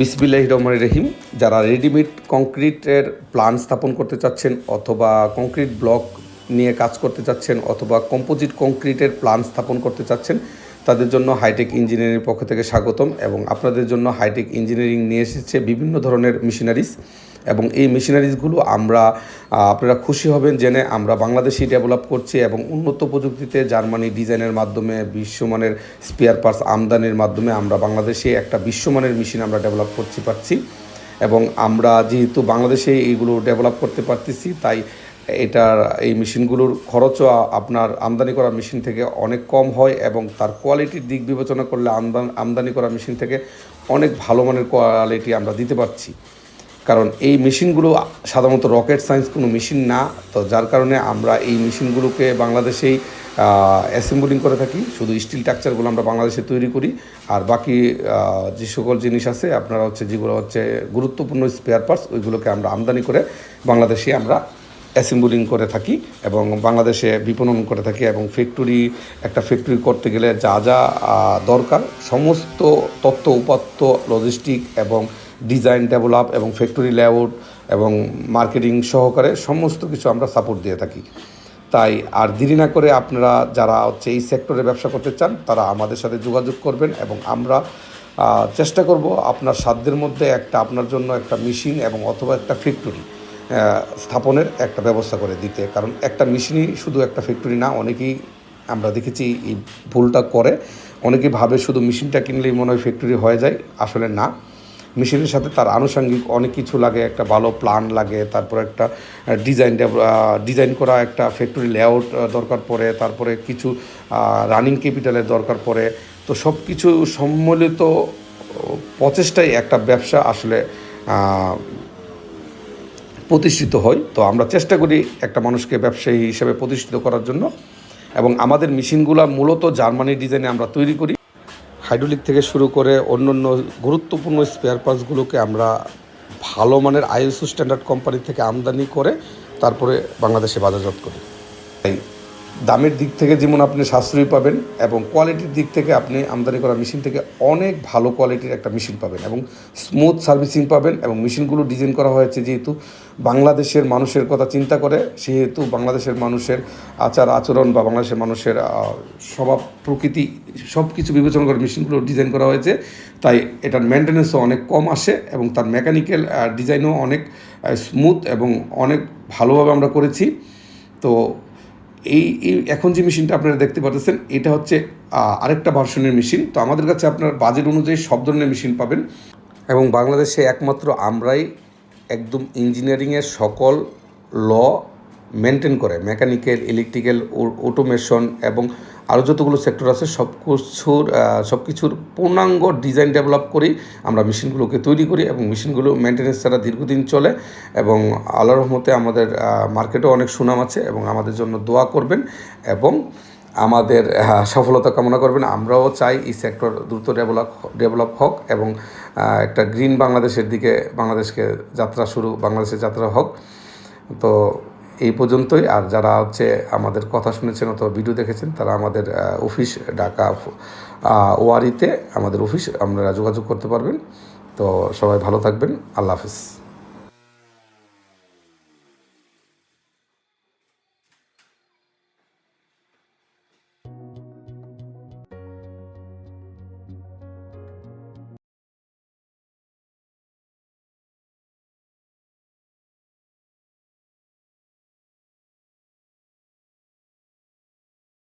বিসমিল্লাহ রহমান রহিম। যারা রেডিমেড কংক্রিটের প্ল্যান স্থাপন করতে চাচ্ছেন অথবা কংক্রিট ব্লক নিয়ে কাজ করতে চাচ্ছেন অথবা কম্পোজিট কংক্রিটের প্ল্যান স্থাপন করতে চাচ্ছেন, তাদের জন্য হাইটেক ইঞ্জিনিয়ারিং পক্ষ থেকে স্বাগতম এবং আপনাদের জন্য হাইটেক ইঞ্জিনিয়ারিং নিয়ে এসেছে বিভিন্ন ধরনের মেশিনারিজ। এবং এই মেশিনারিজগুলো আমরা আপনারা খুশি হবেন জেনে আমরা বাংলাদেশি ডেভেলপ করছি এবং উন্নত প্রযুক্তিতে জার্মানি ডিজাইনের মাধ্যমে, বিশ্বমানের স্পেয়ার পার্টস আমদানির মাধ্যমে আমরা বাংলাদেশে একটা বিশ্বমানের মেশিন আমরা ডেভেলপ করতে পারছি। এবং আমরা যেহেতু বাংলাদেশে এইগুলো ডেভেলপ করতে পারতেছি, তাই এটার এই মেশিনগুলোর খরচও আপনার আমদানি করা মেশিন থেকে অনেক কম হয় এবং তার কোয়ালিটির দিক বিবেচনা করলে আমদানি করা মেশিন থেকে অনেক ভালো মানের কোয়ালিটি আমরা দিতে পারছি। কারণ এই মেশিনগুলো সাধারণত রকেট সায়েন্স কোনো মেশিন না। তো যার কারণে আমরা এই মেশিনগুলোকে বাংলাদেশেই অ্যাসেম্বলিং করে থাকি। শুধু স্টিল স্ট্রাকচারগুলো আমরা বাংলাদেশে তৈরি করি। আর বাকি যে সকল জিনিস আছে, আপনারা হচ্ছে যেগুলো হচ্ছে গুরুত্বপূর্ণ স্পেয়ার পার্টস ওইগুলোকে আমরা আমদানি করে বাংলাদেশে আমরা অ্যাসেম্বলিং করে থাকি এবং বাংলাদেশে বিপণন করে থাকি এবং ফ্যাক্টরি একটা ফ্যাক্টরি করতে গেলে যা যা দরকার, সমস্ত তথ্য, উপাত্ত লজিস্টিক এবং ডিজাইন ডেভেলপ এবং ফ্যাক্টরি লেআউট এবং মার্কেটিং সহকারে সমস্ত কিছু আমরা সাপোর্ট দিয়ে থাকি। তাই আর দেরি না করে আপনারা যারা হচ্ছে এই সেক্টরে ব্যবসা করতে চান, তারা আমাদের সাথে যোগাযোগ করবেন এবং আমরা চেষ্টা করব আপনার সাধ্যের মধ্যে একটা আপনার জন্য একটা মেশিন এবং অথবা একটা ফ্যাক্টরি স্থাপনের একটা ব্যবস্থা করে দিতে। কারণ একটা মেশিনই শুধু একটা ফ্যাক্টরি না, অনেকেই আমরা দেখেছি এই ভুলটা করে। অনেকেই ভাবে শুধু মেশিনটা কিনলেই মনে হয় ফ্যাক্টরি হয়ে যায়, আসলে না। মেশিনের সাথে তার আনুষঙ্গিক অনেক কিছু লাগে, একটা ভালো প্ল্যান লাগে, তারপর একটা ডিজাইন ডিজাইন করা, একটা ফ্যাক্টরি লেআউট দরকার পড়ে, তারপরে কিছু রানিং ক্যাপিটালের দরকার পড়ে। তো সব কিছু সম্মিলিত প্রচেষ্টাই একটা ব্যবসা আসলে প্রতিষ্ঠিত হয়। তো আমরা চেষ্টা করি একটা মানুষকে ব্যবসায়ী হিসেবে প্রতিষ্ঠিত করার জন্য। এবং আমাদের মেশিনগুলো মূলত জার্মানি ডিজাইনে আমরা তৈরি করি। হাইড্রোলিক থেকে শুরু করে অন্য অন্য গুরুত্বপূর্ণ স্পেয়ার পার্টসগুলোকে আমরা ভালো মানের আইএসও স্ট্যান্ডার্ড কোম্পানি থেকে আমদানি করে তারপরে বাংলাদেশে বাজারজাত করি। দামের দিক থেকে যেমন আপনি সাশ্রয়ী পাবেন এবং কোয়ালিটির দিক থেকে আপনি আমদানি করা মেশিন থেকে অনেক ভালো কোয়ালিটির একটা মেশিন পাবেন এবং স্মুথ সার্ভিসিং পাবেন এবং মেশিনগুলো ডিজাইন করা হয়েছে যেহেতু বাংলাদেশের মানুষের কথা চিন্তা করে, সেহেতু বাংলাদেশের মানুষের আচার আচরণ বা বাংলাদেশের মানুষের স্বভাব, প্রকৃতি সব কিছু বিবেচনা করে মেশিনগুলো ডিজাইন করা হয়েছে। তাই এটার মেনটেন্যান্সও অনেক কম আসে এবং তার মেকানিক্যাল ডিজাইনও অনেক স্মুথ এবং অনেক ভালোভাবে আমরা করেছি। তো এই এই এখন যে মেশিনটা আপনারা দেখতে পাচ্ছেন এটা হচ্ছে আরেকটা ভার্সনের মেশিন। তো আমাদের কাছে আপনার বাজেট অনুযায়ী সব ধরনের মেশিন পাবেন। এবং বাংলাদেশে একমাত্র আমরাই একদম ইঞ্জিনিয়ারিংয়ের সকল ল মেনটেন করে। মেকানিক্যাল, ইলেকট্রিক্যাল অটোমেশন এবং আরও যতগুলো সেক্টর আছে, সব কিছুর সব কিছুর পূর্ণাঙ্গ ডিজাইন ডেভেলপ করি, আমরা মেশিনগুলোকে তৈরি করি এবং মেশিনগুলো মেনটেন্যান্স ছাড়া দীর্ঘদিন চলে এবং আল্লাহ রহমতে আমাদের মার্কেটেও অনেক সুনাম আছে এবং আমাদের জন্য দোয়া করবেন এবং আমাদের সফলতা কামনা করবেন। আমরাও চাই এই সেক্টর দ্রুত ডেভেলপ ডেভেলপ হোক এবং একটা গ্রিন বাংলাদেশের দিকে, বাংলাদেশকে যাত্রা শুরু, বাংলাদেশের যাত্রা হোক। তো এই পর্যন্তই। আর যারা হচ্ছে আমাদের কথা শুনেছেন অথবা ভিডিও দেখেছেন, তারা আমাদের অফিস ঢাকা ওয়ারিতে আমাদের অফিস, আপনারা যোগাযোগ করতে পারবেন। তো সবাই ভালো থাকবেন। আল্লাহ হাফিজ।